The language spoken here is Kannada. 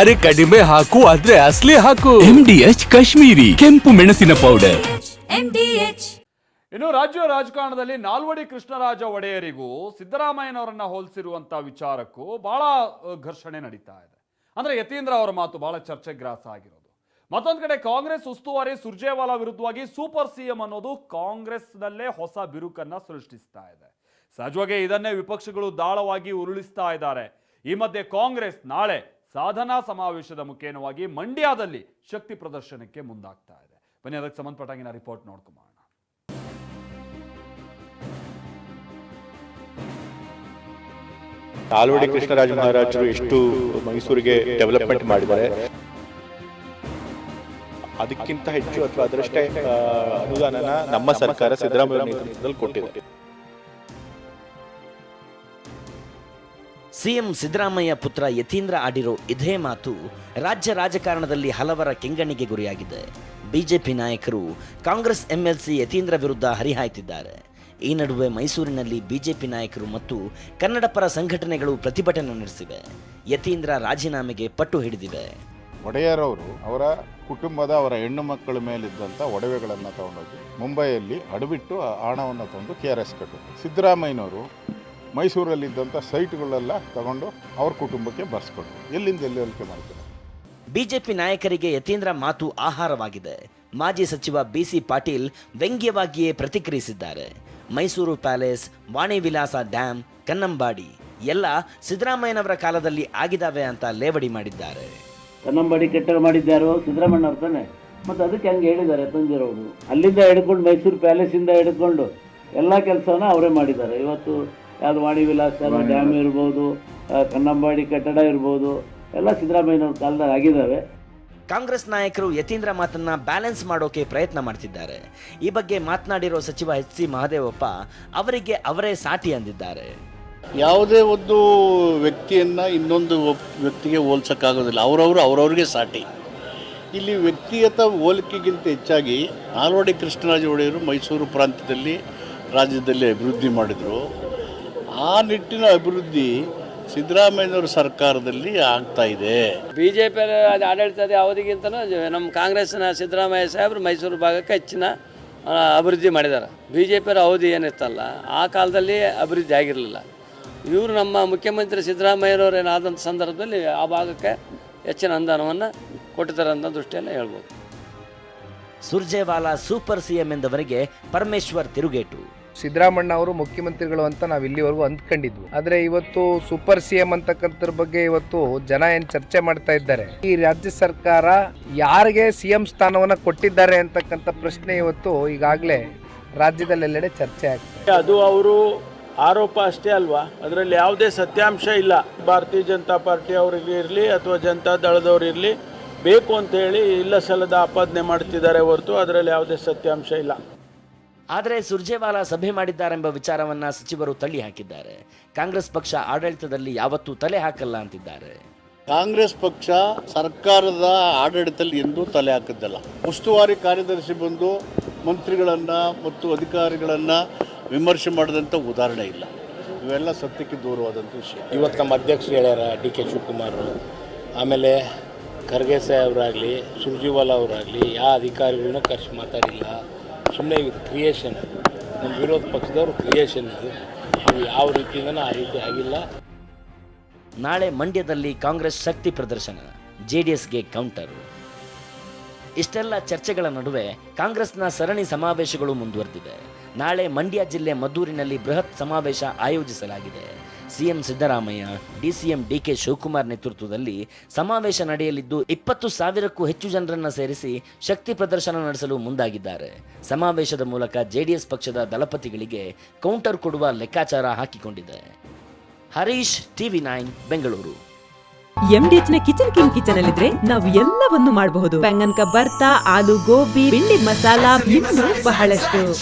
ಅರೆ ಕಡಿಮೆ ಹಾಕು ಆದ್ರೆ ಅಸ್ಲಿ ಹಾಕು. ಎಂ ಡಿ ಎಚ್ ಕಾಶ್ಮೀರಿ ಕೆಂಪು ಮೆಣಸಿನ ಪೌಡರ್ ಇನ್ನು ರಾಜ್ಯ ರಾಜಕಾರಣದಲ್ಲಿ ನಾಲ್ವಡಿ ಕೃಷ್ಣರಾಜ ಒಡೆಯರಿಗೂ ಸಿದ್ದರಾಮಯ್ಯನವರನ್ನ ಹೋಲಿಸಿರುವಂತ ವಿಚಾರಕ್ಕೂ ಬಹಳ ಘರ್ಷಣೆ ನಡೀತಾ ಇದೆ. ಅಂದ್ರೆ ಯತೀಂದ್ರ ಅವರ ಮಾತು ಬಹಳ ಚರ್ಚೆಗ್ರಾಸ ಆಗಿರೋದು. ಮತ್ತೊಂದು ಕಡೆ ಕಾಂಗ್ರೆಸ್ ಉಸ್ತುವಾರಿ ಸುರ್ಜೇವಾಲಾ ವಿರುದ್ಧವಾಗಿ ಸೂಪರ್ ಸಿಎಂ ಅನ್ನೋದು ಕಾಂಗ್ರೆಸ್ನಲ್ಲೇ ಹೊಸ ಬಿರುಕನ್ನ ಸೃಷ್ಟಿಸ್ತಾ ಇದೆ. ಸಹಜವಾಗಿ ಇದನ್ನೇ ವಿಪಕ್ಷಗಳು ದಾಳವಾಗಿ ಉರುಳಿಸ್ತಾ ಇದ್ದಾರೆ. ಈ ಮಧ್ಯೆ ಕಾಂಗ್ರೆಸ್ ನಾಳೆ ಸಾಧನಾ ಸಮಾವೇಶದ ಮುಖೇನವಾಗಿ ಮಂಡ್ಯದಲ್ಲಿ ಶಕ್ತಿ ಪ್ರದರ್ಶನಕ್ಕೆ ಮುಂದಾಗ್ತಾ ಇದೆ. ಬನ್ನಿ, ಅದಕ್ಕೆ ಸಂಬಂಧಪಟ್ಟಂಗಿನ ರಿಪೋರ್ಟ್ ನೋಡ್ಕೊಂಬೋಣ ಆಲ್ವಡಿ ಕೃಷ್ಣರಾಜ ಮಹಾರಾಜರು ಎಷ್ಟು ಮೈಸೂರಿಗೆ ಡೆವಲಪ್ಮೆಂಟ್ ಮಾಡಿದ್ದಾರೆ. ಅದಕ್ಕಿಂತ ಹೆಚ್ಚು ಅಥವಾ ಅದರಷ್ಟೇ ಅನುದಾನನ ನಮ್ಮ ಸರ್ಕಾರ ಸಿದ್ದರಾಮಯ್ಯ ನೇತೃತ್ವದಲ್ಲಿ ಕೊಟ್ಟಿದೆ. ಸಿಎಂ ಸಿದ್ದರಾಮಯ್ಯ ಪುತ್ರ ಯತೀಂದ್ರ ಆಡಿರೋ ಇದೇ ಮಾತು ರಾಜ್ಯ ರಾಜಕಾರಣದಲ್ಲಿ ಹಲವರ ಕೆಂಗಣ್ಣಿಗೆ ಗುರಿಯಾಗಿದೆ. ಬಿಜೆಪಿ ನಾಯಕರು ಕಾಂಗ್ರೆಸ್ ಎಂಎಲ್ಸಿ ಯತೀಂದ್ರ ವಿರುದ್ಧ ಹರಿಹಾಯ್ತಿದ್ದಾರೆ. ಈ ನಡುವೆ ಮೈಸೂರಿನಲ್ಲಿ ಬಿಜೆಪಿ ನಾಯಕರು ಮತ್ತು ಕನ್ನಡ ಪರ ಸಂಘಟನೆಗಳು ಪ್ರತಿಭಟನೆ ನಡೆಸಿವೆ. ಯತೀಂದ್ರ ರಾಜೀನಾಮೆಗೆ ಪಟ್ಟು ಹಿಡಿದಿವೆ. ಒಡೆಯರವರು ಅವರ ಕುಟುಂಬದ ಅವರ ಹೆಣ್ಣು ಮಕ್ಕಳ ಮೇಲಿದ್ದಂಥ ಒಡವೆಗಳನ್ನು ತಗೊಂಡೋಗಿ ಮುಂಬೈಯಲ್ಲಿ ಅಡವಿಟ್ಟು ಆ ಹಣವನ್ನು ತಂದು ಕೆ ಆರ್ ಎಸ್ ಕಟ್ಟು ಸಿದ್ದರಾಮಯ್ಯನವರು ಮೈಸೂರಲ್ಲಿದ್ದಂಥ ಸೈಟ್ಗಳೆಲ್ಲ ತಗೊಂಡು ಅವ್ರ ಕುಟುಂಬಕ್ಕೆ ಬರ್ಸ್ಕೊಟ್ರು ಎಲ್ಲಿಂದ ಎಲ್ಲಿ ಹೋಲಿಕೆ ಮಾಡ್ತಾರೆ? ಬಿಜೆಪಿ ನಾಯಕರಿಗೆ ಯತೀಂದ್ರ ಮಾತು ಆಹಾರವಾಗಿದೆ. ಮಾಜಿ ಸಚಿವ ಬಿಸಿ ಪಾಟೀಲ್ ವ್ಯಂಗ್ಯವಾಗಿಯೇ ಪ್ರತಿಕ್ರಿಯಿಸಿದ್ದಾರೆ. ಮೈಸೂರು ಪ್ಯಾಲೇಸ್ ವಾಣಿ ವಿಲಾಸ ಡ್ಯಾಂ ಕನ್ನಂಬಾಡಿ ಎಲ್ಲ ಸಿದ್ದರಾಮಯ್ಯನವರ ಕಾಲದಲ್ಲಿ ಆಗಿದಾವೆ ಅಂತ ಲೇವಡಿ ಮಾಡಿದ್ದಾರೆ. ಕನ್ನಂಬಾಡಿ ಕೆಟ್ಟರು ಮಾಡಿದ್ದಾರೋ ಸಿದ್ದರಾಮಯ್ಯ ಅವ್ರು ತಾನೆ. ಮತ್ತು ಅದಕ್ಕೆ ಹಂಗೆ ಹೇಳಿದ್ದಾರೆ ತಂದಿರೋರು ಅಲ್ಲಿಂದ ಹಿಡ್ಕೊಂಡು ಮೈಸೂರು ಪ್ಯಾಲೇಸಿಂದ ಹಿಡ್ಕೊಂಡು ಎಲ್ಲ ಕೆಲಸವನ್ನ ಅವರೇ ಮಾಡಿದ್ದಾರೆ. ಇವತ್ತು ಯಾವುದು ವಾಣಿ ವಿಲಾಸ ಡ್ಯಾಮ್ ಇರ್ಬೋದು ಕನ್ನಂಬಾಡಿ ಕಟ್ಟಡ ಇರ್ಬೋದು ಎಲ್ಲ ಸಿದ್ದರಾಮಯ್ಯನವ್ರ ಕಾಲದಲ್ಲಿ ಆಗಿದ್ದಾವೆ ಕಾಂಗ್ರೆಸ್ ನಾಯಕರು ಯತೀಂದ್ರ ಮಾತನ್ನ ಬ್ಯಾಲೆನ್ಸ್ ಮಾಡೋಕೆ ಪ್ರಯತ್ನ ಮಾಡ್ತಿದ್ದಾರೆ. ಈ ಬಗ್ಗೆ ಮಾತನಾಡಿರೋ ಸಚಿವ ಎಚ್ ಸಿ ಮಹದೇವಪ್ಪ ಅವರಿಗೆ ಅವರೇ ಸಾಟಿ ಅಂದಿದ್ದಾರೆ. ಯಾವುದೇ ಒಂದು ವ್ಯಕ್ತಿಯನ್ನ ಇನ್ನೊಂದು ವ್ಯಕ್ತಿಗೆ ಹೋಲ್ಸೋಕ್ಕಾಗೋದಿಲ್ಲ. ಅವರವರು ಅವರವ್ರಿಗೆ ಸಾಟಿ. ಇಲ್ಲಿ ವ್ಯಕ್ತಿಗತ ಹೋಲಿಕೆಗಿಂತ ಹೆಚ್ಚಾಗಿ ಆಲ್ವಾಡಿ ಕೃಷ್ಣರಾಜ ಒಡೆಯರು ಮೈಸೂರು ಪ್ರಾಂತ್ಯದಲ್ಲಿ ರಾಜ್ಯದಲ್ಲಿ ಅಭಿವೃದ್ಧಿ ಮಾಡಿದರು. ಆ ನಿಟ್ಟಿನ ಅಭಿವೃದ್ಧಿ ಸಿದ್ದರಾಮಯ್ಯನವರ ಸರ್ಕಾರದಲ್ಲಿ ಆಗ್ತಾ ಇದೆ. ಬಿ ಜೆ ಪಿ ಆಡಳಿತದ ಅವಧಿಗಿಂತನೂ ನಮ್ಮ ಕಾಂಗ್ರೆಸ್ನ ಸಿದ್ದರಾಮಯ್ಯ ಸಾಹೇಬರು ಮೈಸೂರು ಭಾಗಕ್ಕೆ ಹೆಚ್ಚಿನ ಅಭಿವೃದ್ಧಿ ಮಾಡಿದ್ದಾರೆ. ಬಿ ಜೆ ಪಿಯರ ಅವಧಿ ಏನಿತ್ತಲ್ಲ ಆ ಕಾಲದಲ್ಲಿ ಅಭಿವೃದ್ಧಿ ಆಗಿರಲಿಲ್ಲ. ಇವರು ನಮ್ಮ ಮುಖ್ಯಮಂತ್ರಿ ಸಿದ್ದರಾಮಯ್ಯನವರು ಏನಾದಂಥ ಸಂದರ್ಭದಲ್ಲಿ ಆ ಭಾಗಕ್ಕೆ ಹೆಚ್ಚಿನ ಅನುದಾನವನ್ನು ಕೊಟ್ಟಿದ್ದಾರೆ ಅಂತ ದೃಷ್ಟಿಯನ್ನು ಹೇಳ್ಬೋದು. ಸುರ್ಜೇವಾಲಾ ಸೂಪರ್ ಸಿಎಂ ಎಂದವರಿಗೆ ಪರಮೇಶ್ವರ್ ತಿರುಗೇಟು. ಸಿದ್ದರಾಮಣ್ಣ ಅವರು ಮುಖ್ಯಮಂತ್ರಿಗಳು ಅಂತ ನಾವು ಇಲ್ಲಿವರೆಗೂ ಅಂದ್ಕೊಂಡಿದ್ವು. ಆದರೆ ಇವತ್ತು ಸೂಪರ್ ಸಿಎಂ ಅಂತಕ್ಕಂಥದ್ರ ಬಗ್ಗೆ ಇವತ್ತು ಜನ ಏನು ಚರ್ಚೆ ಮಾಡ್ತಾ ಇದ್ದಾರೆ. ಈ ರಾಜ್ಯ ಸರ್ಕಾರ ಯಾರಿಗೆ ಸಿಎಂ ಸ್ಥಾನವನ್ನ ಕೊಟ್ಟಿದ್ದಾರೆ ಅಂತಕ್ಕಂಥ ಪ್ರಶ್ನೆ ಇವತ್ತು ಈಗಾಗಲೇ ರಾಜ್ಯದಲ್ಲೆಲ್ಲೆಡೆ ಚರ್ಚೆ ಆಗ್ತದೆ ಅದು ಅವರು ಆರೋಪ ಅಷ್ಟೇ ಅಲ್ವಾ? ಅದರಲ್ಲಿ ಯಾವುದೇ ಸತ್ಯಾಂಶ ಇಲ್ಲ. ಭಾರತೀಯ ಜನತಾ ಪಾರ್ಟಿ ಅವರಿಗೆ ಇರಲಿ ಅಥವಾ ಜನತಾ ದಳದವ್ರು ಇರಲಿ, ಬೇಕು ಅಂತ ಹೇಳಿ ಇಲ್ಲ ಸಲ್ಲದ ಆಪಾದನೆ ಮಾಡ್ತಿದ್ದಾರೆ ಹೊರತು ಅದರಲ್ಲಿ ಯಾವುದೇ ಸತ್ಯಾಂಶ ಇಲ್ಲ. ಆದರೆ ಸುರ್ಜೇವಾಲಾ ಸಭೆ ಮಾಡಿದ್ದಾರೆಂಬ ವಿಚಾರವನ್ನು ಸಚಿವರು ತಳ್ಳಿ ಹಾಕಿದ್ದಾರೆ. ಕಾಂಗ್ರೆಸ್ ಪಕ್ಷ ಆಡಳಿತದಲ್ಲಿ ಯಾವತ್ತೂ ತಲೆ ಹಾಕಲ್ಲ ಅಂತಿದ್ದಾರೆ. ಕಾಂಗ್ರೆಸ್ ಪಕ್ಷ ಸರ್ಕಾರದ ಆಡಳಿತದಲ್ಲಿ ಎಂದೂ ತಲೆ ಹಾಕಿದ್ದಲ್ಲ ಉಸ್ತುವಾರಿ ಕಾರ್ಯದರ್ಶಿ ಬಂದು ಮಂತ್ರಿಗಳನ್ನು ಮತ್ತು ಅಧಿಕಾರಿಗಳನ್ನು ವಿಮರ್ಶೆ ಮಾಡಿದಂಥ ಉದಾಹರಣೆ ಇಲ್ಲ. ಇವೆಲ್ಲ ಸತ್ಯಕ್ಕೆ ದೂರವಾದಂಥ ವಿಷಯ. ಇವತ್ತು ನಮ್ಮ ಅಧ್ಯಕ್ಷರು ಹೇಳ್ಯಾರ ಡಿ ಕೆ ಶಿವಕುಮಾರ್. ಆಮೇಲೆ ಖರ್ಗೆ ಸಾಹೇಬ್ರಾಗಲಿ ಸುರ್ಜಿವಾಲಾ ಅವರಾಗಲಿ ಯಾವ ಅಧಿಕಾರಿಗಳನ್ನ ಖರ್ಚು ಮಾತಾಡಿಲ್ಲ ಸುಮ್ಮನೆ ಇದು ಕ್ರಿಯೇಷನ್ ನಮ್ಮ ವಿರೋಧ ಪಕ್ಷದವರು ಕ್ರಿಯೇಷನ್ ಇದು. ಅದು ಯಾವ ರೀತಿಯಿಂದ ಆ ರೀತಿ ಆಗಿಲ್ಲ. ನಾಳೆ ಮಂಡ್ಯದಲ್ಲಿ ಕಾಂಗ್ರೆಸ್ ಶಕ್ತಿ ಪ್ರದರ್ಶನ ಜೆ ಡಿ ಎಸ್ಗೆ ಕೌಂಟರ್ ಇಷ್ಟೆಲ್ಲ ಚರ್ಚೆಗಳ ನಡುವೆ ಕಾಂಗ್ರೆಸ್ನ ಸರಣಿ ಸಮಾವೇಶಗಳು ಮುಂದುವರೆದಿವೆ. ನಾಳೆ ಮಂಡ್ಯ ಜಿಲ್ಲೆ ಮದ್ದೂರಿನಲ್ಲಿ ಬೃಹತ್ ಸಮಾವೇಶ ಆಯೋಜಿಸಲಾಗಿದೆ. CM Siddaramaiah DCM DK Shivakumar ನೇತೃತ್ವದಲ್ಲಿ ಸಮಾವೇಶ ನಡೆಯಲಿದ್ದು ಇಪ್ಪತ್ತು ಸಾವಿರಕ್ಕೂ ಹೆಚ್ಚು ಜನರನ್ನ ಸೇರಿಸಿ ಶಕ್ತಿ ಪ್ರದರ್ಶನ ನಡೆಸಲು ಮುಂದಾಗಿದ್ದಾರೆ. ಸಮಾವೇಶದ ಮೂಲಕ ಜೆಡಿಎಸ್ ಪಕ್ಷದ ದಳಪತಿಗಳಿಗೆ ಕೌಂಟರ್ ಕೊಡುವ ಲೆಕ್ಕಾಚಾರ ಹಾಕಿಕೊಂಡಿದೆ. Harish TV nine Bengaluru. ಎಂಡಿಎಚ್ನ ನ ಕಿಚನ್ ಕಿಂಗ್ ಕಿಚನ್ ಅಲ್ಲಿದ್ರೆ ನಾವು ಎಲ್ಲವನ್ನು ಮಾಡಬಹುದು. ಬೆಂಗನ್ ಬರ್ತಾ ಆಲೂ ಗೋಬಿ ಬಿಂಡಿ ಮಸಾಲಾ ಇನ್ನೂ ಬಹಳಷ್ಟು.